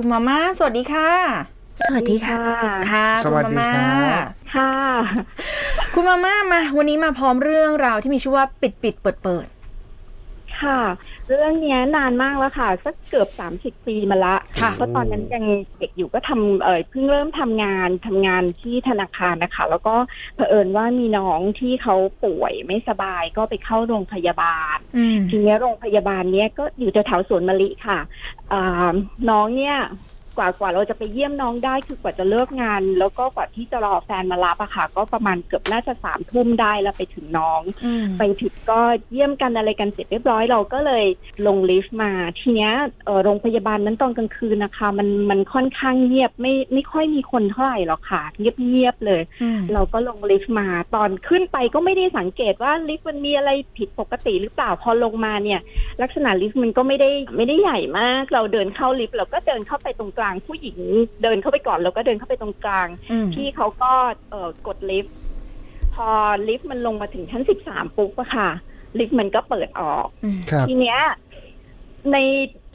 คุณมาม่าสวัสดีค่ะ สวัสดีค่ะ ค่ะสคุณวัสมาดีม่าครับ ค่ะ คุณมาม่ามา วันนี้มาพร้อมเรื่องราวที่มีชื่อว่าปิดปิดเปิดเปิด ค่ะ เรื่องเนี้ยนานมากแล้วค่ะสักเกือบสามสิบปีมาละค่ะ เพราะตอนนั้นยังเด็กอยู่ก็ทำเออเพิ่งเริ่มทำงานทำงานที่ธนาคารนะคะ แล้วก็เผอิญว่ามีน้องที่เขาป่วยไม่สบายก็ไปเข้าโรงพยาบาล อืม ทีเนี้ยโรงพยาบาลเนี้ยก็อยู่แถวๆสวนมะลิค่ะอ่าน้องเนี่ย กว่ากว่าเราจะไปเยี่ยมน้องได้คือกว่าจะเลิกงาน แล้วก็กว่าที่จะรอแฟนมารับอะค่ะ ก็ประมาณเกือบน่าจะสามทุ่มได้แล้วไปถึงน้องอืมไปถึงก็เยี่ยมกันอะไรกันเสร็จเรียบร้อยเราก็เลยลงลิฟต์มา ทีเนี้ยเอ่อโรงพยาบาลนั้นตอนกลางคืนนะคะ มันมันค่อนข้างเงียบไม่ไม่ค่อยมีคนเท่าไหร่หรอกค่ะ เงียบเงียบๆเลยอืมเราก็ลงลิฟต์มาตอนขึ้นไปก็ไม่ได้สังเกตว่าลิฟต์มันมีอะไรผิดปกติหรือเปล่าพอลงมาเนี่ย ลักษณะลิฟต์มันก็ไม่ได้ไม่ได้ใหญ่มาก เราเดินเข้าลิฟต์เราก็เดินเข้าไปตรงกลางผู้หญิงเดินเข้าไปก่อนเราก็เดินเข้าไปตรงกลางอืมพี่เขาก็เอ่อกดลิฟต์พอลิฟต์มันลงมาถึงชั้นสิบสามปุ๊บอะค่ะ ลิฟต์มันก็เปิดออกอืมครับทีเนี้ย ใน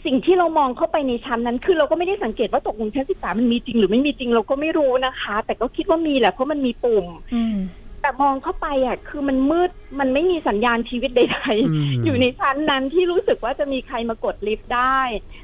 สิ่งที่เรามองเข้าไปในชั้นนั้น คือเราก็ไม่ได้สังเกตว่าตกลงชั้นสิบสามมันมีจริงหรือไม่มีจริงเราก็ไม่รู้นะคะ แต่ก็คิดว่ามีแหละเพราะมันมีปุ่มอืมแต่มองเข้าไปอะ คือมันมืด มันไม่มีสัญญาณชีวิตใดๆมอยู่ในชั้นนั้นที่รู้สึกว่าจะมีใครมากดลิฟต์ได้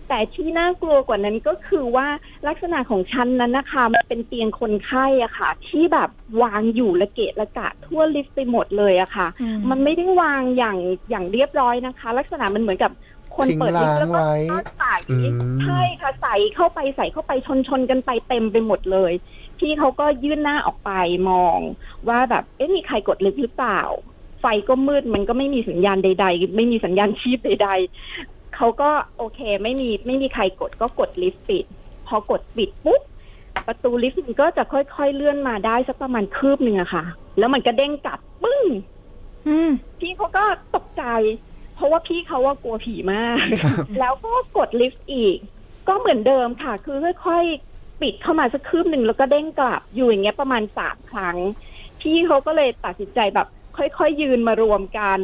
แต่ที่น่ากลัวกว่านั้นก็คือว่าลักษณะของชั้นนั้นนะคะมันเป็นเตียงคนไข้อะค่ะ ที่แบบวางอยู่ระเกะระกะทั่วลิฟต์ไปหมดเลยอะค่ะ อืม มันไม่ได้วางอย่างอย่างเรียบร้อยนะคะ ลักษณะมันเหมือนกับคนทิ้งเปิดลิฟต์แล้วก็ร้างไว้ก็ใส่อืม ใช่ค่ะใส่เข้าไปใส่เข้าไปชนชนกันไปเต็มไปหมดเลย พี่เขาก็ยื่นหน้าออกไปมองว่าแบบเอ๊ะมีใครกดลิฟต์หรือเปล่า ไฟก็มืดมันก็ไม่มีสัญญาณใด ๆ ไม่มีสัญญาณชีพใด ๆเขาก็โอเคไม่มีไม่มีใครกดก็กดลิฟต์ปิด พอกดปิดปุ๊บประตูลิฟต์มันก็จะค่อยๆเลื่อนมาได้สักประมาณคืบหนึ่งอะค่ะ แล้วมันก็เด้งกลับปึ้งอืมพี่เขาก็ตกใจ เพราะว่าพี่เขาว่ากลัวผีมาก แล้วก็กดลิฟต์อีก ก็เหมือนเดิมค่ะ คือค่อยๆปิดเข้ามาสักคืบหนึ่งแล้วก็เด้งกลับอยู่อย่างเงี้ยประมาณสามครั้ง พี่เขาก็เลยตัดสินใจแบบ ค่อยๆ ยืนมารวมกัน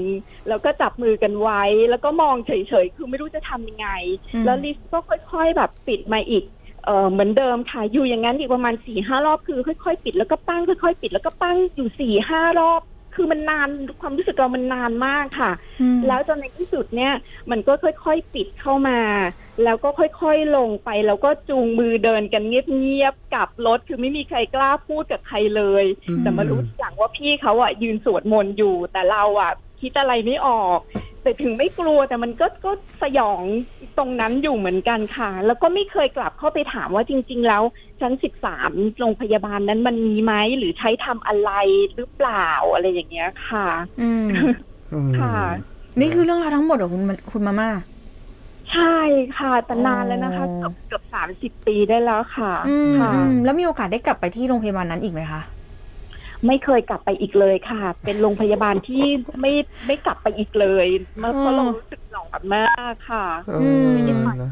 แล้วก็จับมือกันไว้ แล้วก็มองเฉยๆ คือไม่รู้จะทำยังไงอืมแล้วลิฟต์ก็ค่อย ๆ แบบปิดมาอีกเออเหมือนเดิมค่ะ อยู่อย่างนั้นอีกประมาณสี่ห้ารอบคือ ค่อยๆ ปิดแล้วก็ปั้งค่อยๆ ปิดแล้วก็ปั้งอยู่สี่ห้ารอบ คือมันนานความรู้สึกเรามันนานมากค่ะอืมแล้วจนในที่สุดเนี่ย มันก็ค่อยๆปิดเข้ามา แล้วก็ค่อยๆลงไป แล้วก็จูงมือเดินกันเงียบๆกลับรถคือไม่มีใครกล้าพูดกับใครเลยอืมแต่มารู้ทีหลังว่าพี่เขาอะยืนสวดมนต์อยู่ แต่เราอะคิดอะไรไม่ออก แต่ถึงไม่กลัวแต่มันก็ก็สยองตรงนั้นอยู่เหมือนกันค่ะ แล้วก็ไม่เคยกลับเข้าไปถามว่าจริง ๆ แล้วชั้นสิบสามโรงพยาบาลนั้นมันมีไหมหรือใช้ทำอะไรหรือเปล่าอะไรอย่างเงี้ยค่ะอืมอืมค่ะ นี่คือเรื่องราวทั้งหมดของคุณมาคุณมาม่าใช่ค่ะแต่นานแล้วนะคะอ๋อเกือบเกือบสามสิบปีได้แล้วค่ะอืมค่ะอืมแล้วมีโอกาสได้กลับไปที่โรงพยาบาลนั้นอีกไหมคะ ไม่เคยกลับไปอีกเลยค่ะ เป็นโรงพยาบาลที่ไม่ไม่กลับไปอีกเลยเมื่อเพราะเรารู้สึกหลอนมากค่ะเออมนะ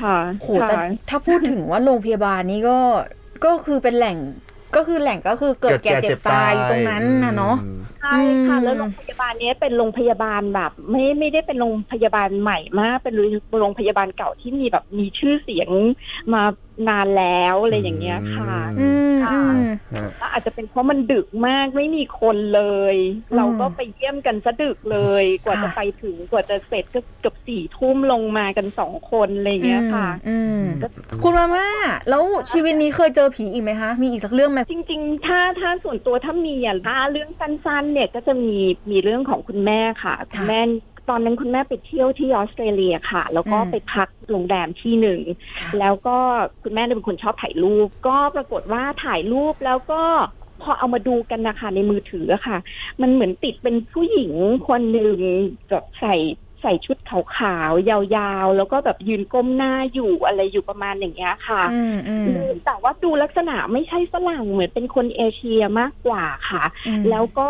ค่ะโหแต่ค่ะถ้าพูดถึงว่าโรงพยาบาลนี้ก็ก็คือเป็นแหล่งก็คือแหล่งก็คือเกิดแก่เจ็บตายตรงนั้นนะเนาะอืมใช่ค่ะอืมแล้วโรงพยาบาลเนี้ยเป็นโรงพยาบาลแบบ ไม่ไม่ได้เป็นโรงพยาบาลใหม่มาก เป็นโรงพยาบาลเก่าที่มีแบบมีชื่อเสียงมา นานแล้วอะไรอย่างเงี้ยค่ะอืมค่ะ อืมฮะแล้วอาจจะเป็นเพราะมันดึกมากไม่มีคนเลย อืมเราก็ไปเยี่ยมกันซะดึกเลย กว่าค่ะ จะไปถึงกว่าจะเสร็จก็เกือบสี่ทุ่มลงมากันสองคนอะไรอย่างเงี้ยค่ะ อืมคุณมาม่าแล้วชีวิตนี้เคยเจอผีอีกไหมคะ มีอีกสักเรื่องไหม จริงๆ ถ้าถ้าส่วนตัวถ้ามีอะถ้าเรื่องสั้นๆ เนี่ยก็จะมีมีเรื่องของคุณแม่ค่ะ คุณแม่ ตอนนั้นคุณแม่ไปเที่ยวที่ออสเตรเลียค่ะ แล้วก็อืมไปพักโรงแรมที่หนึ่ง แล้วก็คุณแม่เนี่ยเป็นคนชอบถ่ายรูป ก็ปรากฏว่าถ่ายรูปแล้วก็พอเอามาดูกันนะคะในมือถืออะค่ะ มันเหมือนติดเป็นผู้หญิงคนหนึ่งแบบใส่ ใส่ชุดขาวๆยาวๆ แล้วก็แบบยืนก้มหน้าอยู่อะไรอยู่ประมาณอย่างเงี้ยค่ะอืมอืมแต่ว่าดูลักษณะไม่ใช่ฝรั่งเหมือนเป็นคนเอเชียมากกว่าค่ะอืมแล้วก็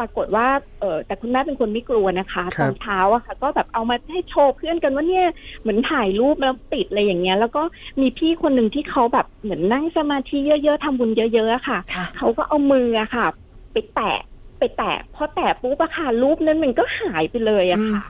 ปรากฏว่าเออแต่คุณแม่เป็นคนไม่กลัวนะคะครัตบอนเช้าอะค่ะ ก็แบบเอามาให้โชว์เพื่อนกันว่าเนี่ยเหมือนถ่ายรูปแล้วติดอะไรอย่างเงี้ย แล้วก็มีพี่คนหนึ่งที่เขาแบบเหมือนนั่งสมาธิเยอะๆทำบุญเยอะๆอะค่ะค่ะ เขาก็เอามืออะค่ะ ไปแตะไปแตะพอแตะปุ๊บอะค่ะรูปนั้นมันก็หายไปเลยอะค่ะ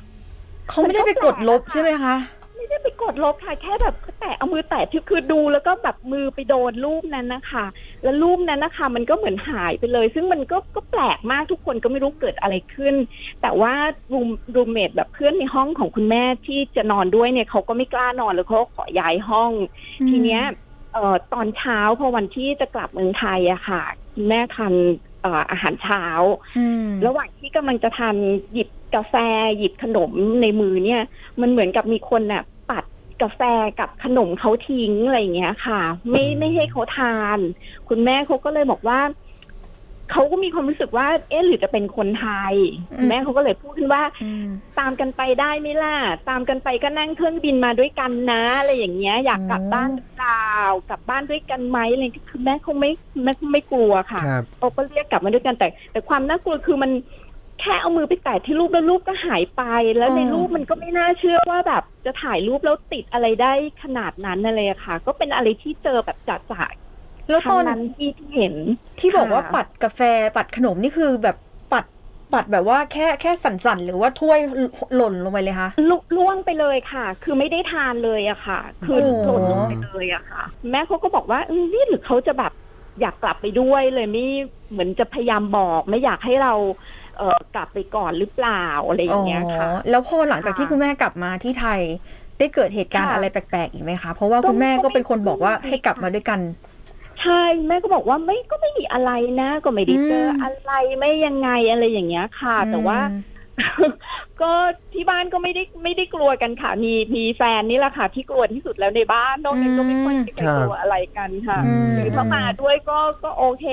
เขาไม่ได้ไปกดลบใช่ไหมคะไม่ไม่ได้ไปกดลบค่ะแค่แบบแตะเอามือแตะที่คือดูแล้วก็แบบมือไปโดนรูปนั้นนะคะ แล้วรูปนั้นนะคะ มันก็เหมือนหายไปเลย ซึ่งมันก็ก็แปลกมากทุกคนก็ไม่รู้เกิดอะไรขึ้น แต่ว่ารูมรูมเมทแบบเพื่อนในห้องของคุณแม่ที่จะนอนด้วยเนี่ยเขาก็ไม่กล้านอนแล้วเขาก็ขอย้ายห้อง ทีเนี้ยเอ่อตอนเช้าพอวันที่จะกลับเมืองไทยอะค่ะคุณแม่ทานเอ่ออาหารเช้าอืมระหว่างที่กำลังจะทานหยิบกาแฟหยิบขนมในมือเนี่ย มันเหมือนกับมีคนน่ะปัดกาแฟกับขนมเขาทิ้งอะไรอย่างเงี้ยค่ะ ไม่ไม่ให้เขาทาน คุณแม่เขาก็เลยบอกว่า เขาก็มีความรู้สึกว่า เอ๊ะหรือจะเป็นคนไทยคุณแม่เขาก็เลยพูดขึ้นว่าอืมตามกันไปได้ไหมล่ะ ตามกันไปก็นั่งเครื่องบินมาด้วยกันนะอะไรอย่างเงี้ย อยากกลับอืมบ้านหรือเปล่ากลับบ้านด้วยกันไหมอะไรคือแม่คงไม่แม่คงไม่กลัวค่ะครับเขาก็เรียกกลับมาด้วยกันแต่ แต่ความน่ากลัวคือมันแค่เอามือไปแตะที่รูปแล้วรูปก็หายไป แล้วในรูปมันก็ไม่น่าเชื่อว่าแบบจะถ่ายรูปแล้วติดอะไรได้ขนาดนั้นอะไรอะค่ะ ก็เป็นอะไรที่เจอแบบจัดจ่าย แล้วคตรั้องนนั้นที่ที่เห็น ที่บอกว่าค่ะปัดกาแฟปัดขนมนี่คือแบบปัดปัดแบบว่าแค่แค่สั่นๆ หรือว่าถ้วยหล่นลงไปเลยคะลุล่วงไปเลยค่ะ คือไม่ได้ทานเลยอะค่ะ คือโอ้หล่นลงไปเลยอะค่ะ แม่เขาก็บอกว่าเออนี่หรือเขาจะแบบอยากกลับไปด้วยเลยไม่เหมือนจะพยายามบอกไม่อยากให้เราเอ่อกลับไปก่อนหรือเปล่าอะไรอย่างเงี้ยค่ะอ๋อแล้วพอหลังจากที่ค่ะคุณแม่กลับมาที่ไทย ได้เกิดเหตุการณ์ค่ะอะไรแปลกๆอีกไหมคะ เพราะว่าก็คุณแม่ก็ก็ไม่เป็นคนบอกว่าไม่ให้กลับมาด้วยกัน ใช่แม่ก็บอกว่าไม่ก็ไม่มีอะไรนะ ก็ไม่ได้เจอมอะไรไม่ยังไงอะไรอย่างเงี้ยค่ะ แต่ว่า ก็ที่บ้านก็ไม่ได้ไม่ได้กลัวกันค่ะ มีมีแฟนนี่แหละค่ะ ที่กลัวที่สุดแล้วในบ้านนอกนั้นก็ไม่ค่อยมีใครกลัวอะไรกันค่ะอืมหรือถ้ามาด้วยก็ก็โอเค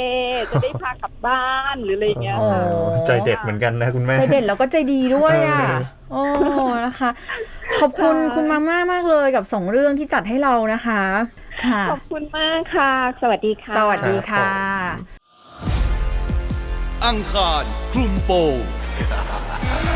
จะได้พากลับบ้านหรืออะไรอย่างเงี้ยโอ้ค่ะใจเด็ดเหมือนกันนะคุณแม่ใจเด็ดแล้วก็ใจดีด้วยอะเอโอ้นะคะ ขอบคุณค่ะคุณมาม่ามากเลยกับสองเรื่องที่จัดให้เรานะคะ ค่ะ ขอบคุณมากค่ะ สวัสดีค่ะ สวัสดีค่ะครับอังคารคลุมโปง Yeah.